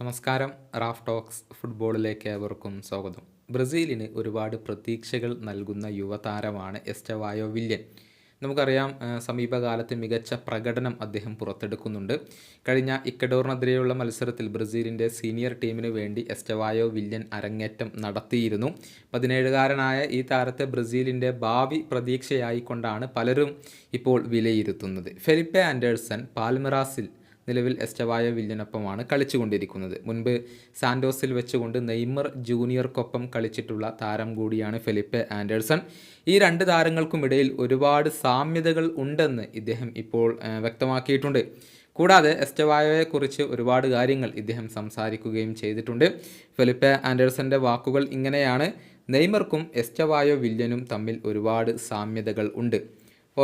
നമസ്കാരം Raf talks ഫുട്ബോളിലേക്ക് ഏവർക്കും സ്വാഗതം. ബ്രസീലിന് ഒരുപാട് പ്രതീക്ഷകൾ നൽകുന്ന യുവതാരമാണ് എസ്റ്റവായോ വില്യൻ. നമുക്കറിയാം സമീപകാലത്ത് മികച്ച പ്രകടനം അദ്ദേഹം പുറത്തെടുക്കുന്നുണ്ട്. കഴിഞ്ഞ ഇക്കഡോറിനെതിരെയുള്ള മത്സരത്തിൽ ബ്രസീലിന്റെ സീനിയർ ടീമിന് വേണ്ടി എസ്റ്റവായോ വില്യൻ അരങ്ങേറ്റം നടത്തിയിരുന്നു. പതിനേഴുകാരനായ ഈ താരത്തെ ബ്രസീലിന്റെ ഭാവി പ്രതീക്ഷയായിക്കൊണ്ടാണ് പലരും ഇപ്പോൾ വിലയിരുത്തുന്നത്. ഫെലിപ്പെ ആൻഡേഴ്സൺ പാൽമിറാസിൽ നിലവിൽ എസ്റ്റവായ വില്യനൊപ്പമാണ് കളിച്ചുകൊണ്ടിരിക്കുന്നത്. മുൻപ് സാൻഡോസിൽ വെച്ചുകൊണ്ട് നെയ്മർ ജൂനിയർക്കൊപ്പം കളിച്ചിട്ടുള്ള താരം കൂടിയാണ് ഫിലിപ്പ് ആൻഡേഴ്സൺ. ഈ രണ്ട് താരങ്ങൾക്കുമിടയിൽ ഒരുപാട് സാമ്യതകൾ ഉണ്ടെന്ന് ഇദ്ദേഹം ഇപ്പോൾ വ്യക്തമാക്കിയിട്ടുണ്ട്. കൂടാതെ എസ്റ്റവായോയെക്കുറിച്ച് ഒരുപാട് കാര്യങ്ങൾ ഇദ്ദേഹം സംസാരിക്കുകയും ചെയ്തിട്ടുണ്ട്. ഫിലിപ്പ് ആൻഡേഴ്സന്റെ വാക്കുകൾ ഇങ്ങനെയാണ്. നെയ്മർക്കും എസ്റ്റവായോ വില്യനും തമ്മിൽ ഒരുപാട് സാമ്യതകൾ ഉണ്ട്.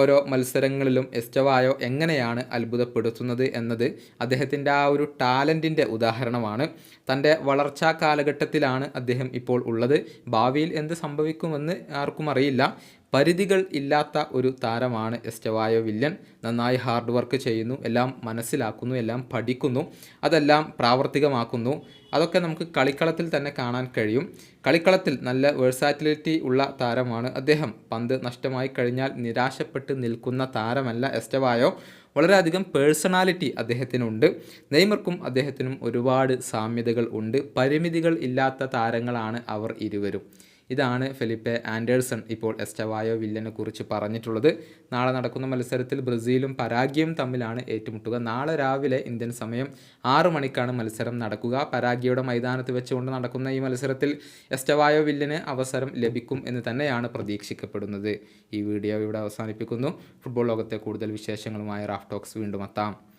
ഓരോ മത്സരങ്ങളിലും എസ്റ്റവായോ എങ്ങനെയാണ് അത്ഭുതപ്പെടുത്തുന്നത് എന്നത് അദ്ദേഹത്തിന്റെ ആ ഒരു ടാലന്റിന്റെ ഉദാഹരണമാണ്. തന്റെ വളർച്ചാ കാലഘട്ടത്തിലാണ് അദ്ദേഹം ഇപ്പോൾ ഉള്ളത്. ഭാവിയിൽ എന്ത് സംഭവിക്കുമെന്ന് ആർക്കും അറിയില്ല. പരിധികൾ ഇല്ലാത്ത ഒരു താരമാണ് എസ്റ്റവായോ വില്യൻ. നന്നായി ഹാർഡ് വർക്ക് ചെയ്യുന്നു എല്ലാം മനസ്സിലാക്കുന്നു എല്ലാം പഠിക്കുന്നു അതെല്ലാം പ്രാവർത്തികമാക്കുന്നു. അതൊക്കെ നമുക്ക് കളിക്കളത്തിൽ തന്നെ കാണാൻ കഴിയും. കളിക്കളത്തിൽ നല്ല വേഴ്സാറ്റിലിറ്റി ഉള്ള താരമാണ് അദ്ദേഹം. പന്ത് നഷ്ടമായി കഴിഞ്ഞാൽ നിരാശപ്പെട്ട് നിൽക്കുന്ന താരമല്ല എസ്റ്റവായോ. വളരെയധികം പേഴ്സണാലിറ്റി അദ്ദേഹത്തിനുണ്ട്. നെയ്മർക്കും അദ്ദേഹത്തിനും ഒരുപാട് സാമ്യതകൾ ഉണ്ട്. പരിമിതികൾ ഇല്ലാത്ത താരങ്ങളാണ് അവർ ഇരുവരും. ഇതാണ് ഫിലിപ്പെ ആൻഡേഴ്സൺ ഇപ്പോൾ എസ്റ്റവായോ വില്ലനെ കുറിച്ച് പറഞ്ഞിട്ടുള്ളത്. നാളെ നടക്കുന്ന മത്സരത്തിൽ ബ്രസീലും പരാഗ്യയും തമ്മിലാണ് ഏറ്റുമുട്ടുക. നാളെ രാവിലെ ഇന്ത്യൻ സമയം ആറു മണിക്കാണ് മത്സരം നടക്കുക. പരാഗ്യയുടെ മൈതാനത്ത് വെച്ചുകൊണ്ട് നടക്കുന്ന ഈ മത്സരത്തിൽ എസ്റ്റവായോ വില്ലന് അവസരം ലഭിക്കും എന്ന് തന്നെയാണ് പ്രതീക്ഷിക്കപ്പെടുന്നത്. ഈ വീഡിയോ ഇവിടെ അവസാനിപ്പിക്കുന്നു. ഫുട്ബോൾ ലോകത്തെ കൂടുതൽ വിശേഷങ്ങളുമായി റാഫ്റ്റോക്സ് വീണ്ടും എത്താം.